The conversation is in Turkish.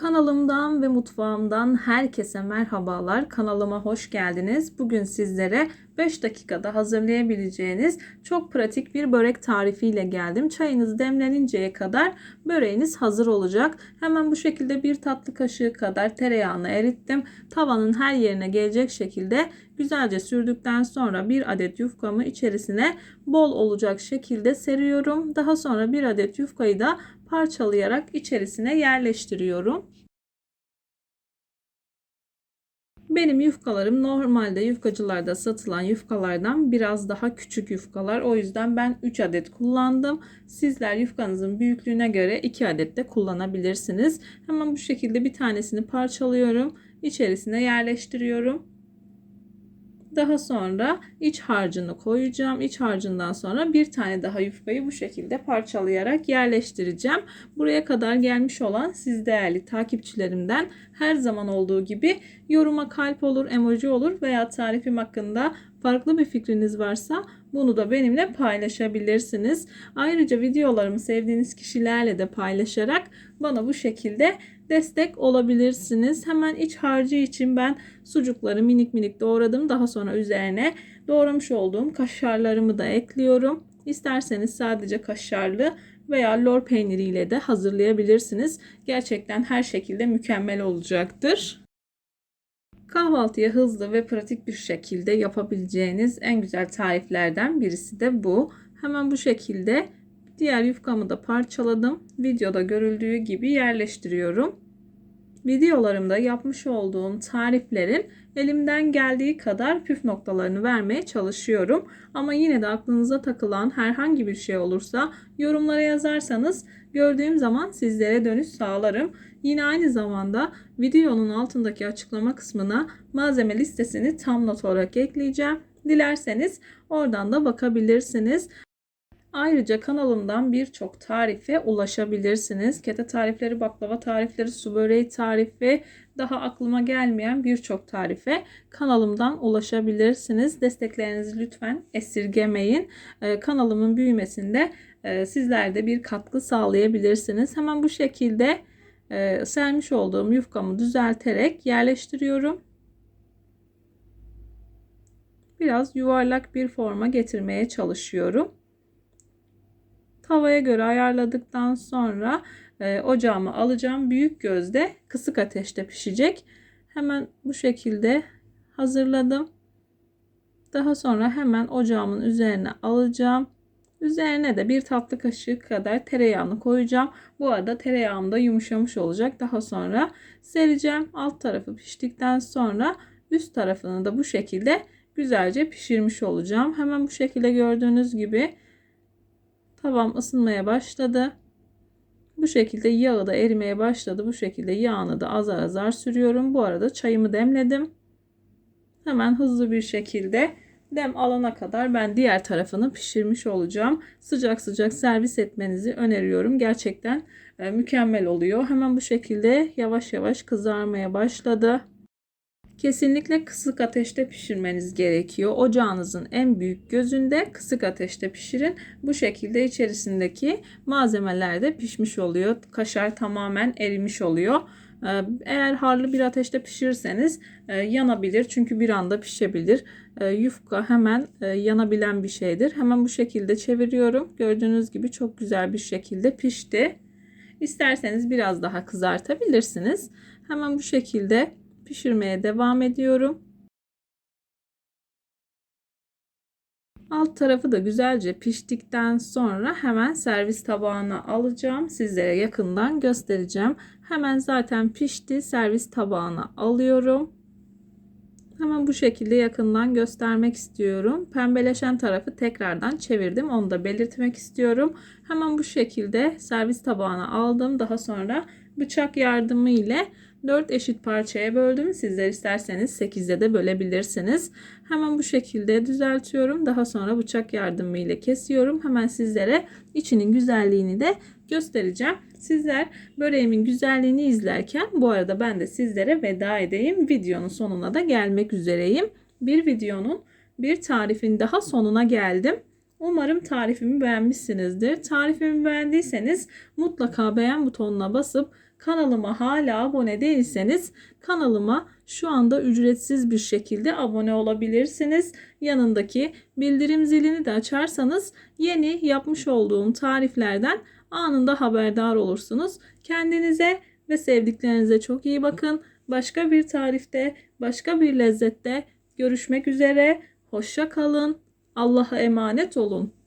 Kanalımdan ve mutfağımdan herkese merhabalar. Kanalıma hoş geldiniz. Bugün sizlere 5 dakikada hazırlayabileceğiniz çok pratik bir börek tarifiyle geldim. Çayınız demleninceye kadar böreğiniz hazır olacak. Hemen bu şekilde bir tatlı kaşığı kadar tereyağını erittim. Tavanın her yerine gelecek şekilde güzelce sürdükten sonra bir adet yufkamı içerisine bol olacak şekilde seriyorum. Daha sonra bir adet yufkayı da parçalayarak içerisine yerleştiriyorum. Benim yufkalarım normalde yufkacılarda satılan yufkalardan biraz daha küçük yufkalar. O yüzden ben 3 adet kullandım. Sizler yufkanızın büyüklüğüne göre 2 adet de kullanabilirsiniz. Hemen bu şekilde bir tanesini parçalıyorum. İçerisine yerleştiriyorum. Daha sonra iç harcını koyacağım. İç harcından sonra bir tane daha yufkayı bu şekilde parçalayarak yerleştireceğim. Buraya kadar gelmiş olan siz değerli takipçilerimden her zaman olduğu gibi yoruma kalp olur, emoji olur veya tarifim hakkında farklı bir fikriniz varsa bunu da benimle paylaşabilirsiniz. Ayrıca videolarımı sevdiğiniz kişilerle de paylaşarak bana bu şekilde destek olabilirsiniz. Hemen iç harcı için ben sucukları minik minik doğradım. Daha sonra üzerine doğramış olduğum kaşarlarımı da ekliyorum. İsterseniz sadece kaşarlı veya lor peyniriyle de hazırlayabilirsiniz. Gerçekten her şekilde mükemmel olacaktır. Kahvaltıya hızlı ve pratik bir şekilde yapabileceğiniz en güzel tariflerden birisi de bu. Hemen bu şekilde diğer yufkamı da parçaladım. Videoda görüldüğü gibi yerleştiriyorum. Videolarımda yapmış olduğum tariflerin elimden geldiği kadar püf noktalarını vermeye çalışıyorum. Ama yine de aklınıza takılan herhangi bir şey olursa yorumlara yazarsanız gördüğüm zaman sizlere dönüş sağlarım. Yine aynı zamanda videonun altındaki açıklama kısmına malzeme listesini tam not olarak ekleyeceğim. Dilerseniz oradan da bakabilirsiniz. Ayrıca kanalımdan birçok tarife ulaşabilirsiniz. Kete tarifleri, baklava tarifleri, su böreği tarifi, daha aklıma gelmeyen birçok tarife kanalımdan ulaşabilirsiniz. Desteklerinizi lütfen esirgemeyin. Ee, kanalımın büyümesinde e, sizler de bir katkı sağlayabilirsiniz. Hemen bu şekilde e, sermiş olduğum yufkamı düzelterek yerleştiriyorum. Biraz yuvarlak bir forma getirmeye çalışıyorum. Tavaya göre ayarladıktan sonra e, ocağımı alacağım. Büyük gözde kısık ateşte pişecek. Hemen bu şekilde hazırladım. Daha sonra hemen ocağımın üzerine alacağım. Üzerine de bir tatlı kaşığı kadar tereyağını koyacağım. Bu arada tereyağım da yumuşamış olacak. Daha sonra sereceğim. Alt tarafı piştikten sonra üst tarafını da bu şekilde güzelce pişirmiş olacağım. Hemen bu şekilde gördüğünüz gibi Tavam ısınmaya başladı. Bu şekilde yağı da erimeye başladı. Bu şekilde yağını da azar azar sürüyorum. Bu arada çayımı demledim. Hemen hızlı bir şekilde dem alana kadar ben diğer tarafını pişirmiş olacağım. Sıcak sıcak servis etmenizi öneriyorum. Gerçekten e, mükemmel oluyor. Hemen bu şekilde yavaş yavaş kızarmaya başladı. Kesinlikle kısık ateşte pişirmeniz gerekiyor. Ocağınızın en büyük gözünde kısık ateşte pişirin. Bu şekilde içerisindeki malzemeler de pişmiş oluyor. Kaşar tamamen erimiş oluyor. Ee, eğer harlı bir ateşte pişirirseniz e, yanabilir çünkü bir anda pişebilir. Ee, yufka hemen e, yanabilen bir şeydir. Hemen bu şekilde çeviriyorum. Gördüğünüz gibi çok güzel bir şekilde pişti. İsterseniz biraz daha kızartabilirsiniz. Hemen bu şekilde pişirmeye devam ediyorum. Alt tarafı da güzelce piştikten sonra hemen servis tabağına alacağım. Sizlere yakından göstereceğim. Hemen zaten pişti. Servis tabağına alıyorum. Hemen bu şekilde yakından göstermek istiyorum. Pembeleşen tarafı tekrardan çevirdim. Onu da belirtmek istiyorum. Hemen bu şekilde servis tabağına aldım. Daha sonra bıçak yardımı ile 4 eşit parçaya böldüm. Sizler isterseniz 8'de de bölebilirsiniz. Hemen bu şekilde düzeltiyorum. Daha sonra bıçak yardımıyla kesiyorum. Hemen sizlere içinin güzelliğini de göstereceğim. Sizler böreğimin güzelliğini izlerken bu arada ben de sizlere veda edeyim. Videonun sonuna da gelmek üzereyim. Bir videonun bir tarifin daha sonuna geldim. Umarım tarifimi beğenmişsinizdir. Tarifimi beğendiyseniz mutlaka beğen butonuna basıp Kanalıma hala abone değilseniz kanalıma şu anda ücretsiz bir şekilde abone olabilirsiniz. Yanındaki bildirim zilini de açarsanız yeni yapmış olduğum tariflerden anında haberdar olursunuz. Kendinize ve sevdiklerinize çok iyi bakın. Başka bir tarifte, başka bir lezzette görüşmek üzere. Hoşça kalın. Allah'a emanet olun.